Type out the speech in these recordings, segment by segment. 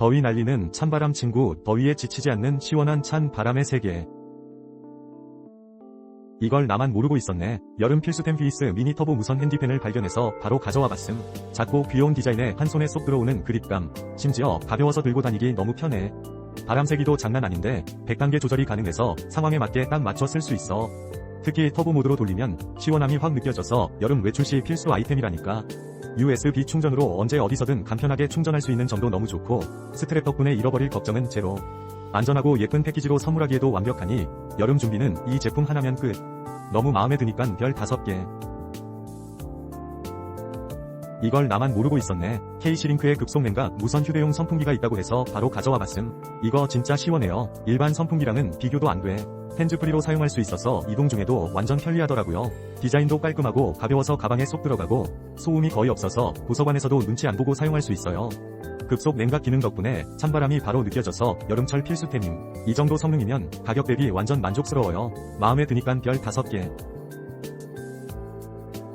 더위 날리는 찬바람 친구, 더위에 지치지 않는 시원한 찬 바람의 세계. 이걸 나만 모르고 있었네. 여름 필수템 휘스 미니 터보 무선 핸디팬을 발견해서 바로 가져와 봤음. 작고 귀여운 디자인에 한 손에 쏙 들어오는 그립감. 심지어 가벼워서 들고 다니기 너무 편해. 바람 세기도 장난 아닌데 100단계 조절이 가능해서 상황에 맞게 딱 맞춰 쓸 수 있어. 특히 터보 모드로 돌리면 시원함이 확 느껴져서 여름 외출 시 필수 아이템이라니까. USB 충전으로 언제 어디서든 간편하게 충전할 수 있는 점도 너무 좋고 스트랩 덕분에 잃어버릴 걱정은 제로. 안전하고 예쁜 패키지로 선물하기에도 완벽하니 여름 준비는 이 제품 하나면 끝. 너무 마음에 드니깐 별 5개. 이걸 나만 모르고 있었네. K시링크의 급속 냉각 무선 휴대용 선풍기가 있다고 해서 바로 가져와 봤음. 이거 진짜 시원해요. 일반 선풍기랑은 비교도 안 돼. 핸즈프리로 사용할 수 있어서 이동 중에도 완전 편리하더라고요. 디자인도 깔끔하고 가벼워서 가방에 쏙 들어가고 소음이 거의 없어서 도서관에서도 눈치 안 보고 사용할 수 있어요. 급속 냉각 기능 덕분에 찬바람이 바로 느껴져서 여름철 필수템임. 이 정도 성능이면 가격 대비 완전 만족스러워요. 마음에 드니깐 별 5개.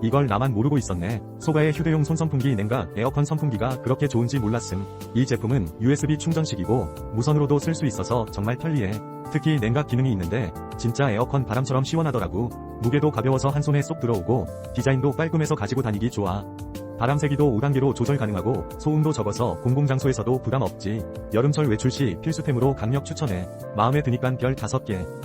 이걸 나만 모르고 있었네. 소가의 휴대용 손선풍기 냉각 에어컨 선풍기가 그렇게 좋은지 몰랐음. 이 제품은 USB 충전식이고 무선으로도 쓸 수 있어서 정말 편리해. 특히 냉각 기능이 있는데 진짜 에어컨 바람처럼 시원하더라고. 무게도 가벼워서 한 손에 쏙 들어오고 디자인도 깔끔해서 가지고 다니기 좋아. 바람 세기도 5단계로 조절 가능하고 소음도 적어서 공공장소에서도 부담 없지. 여름철 외출 시 필수템으로 강력 추천해. 마음에 드니깐 별 5개.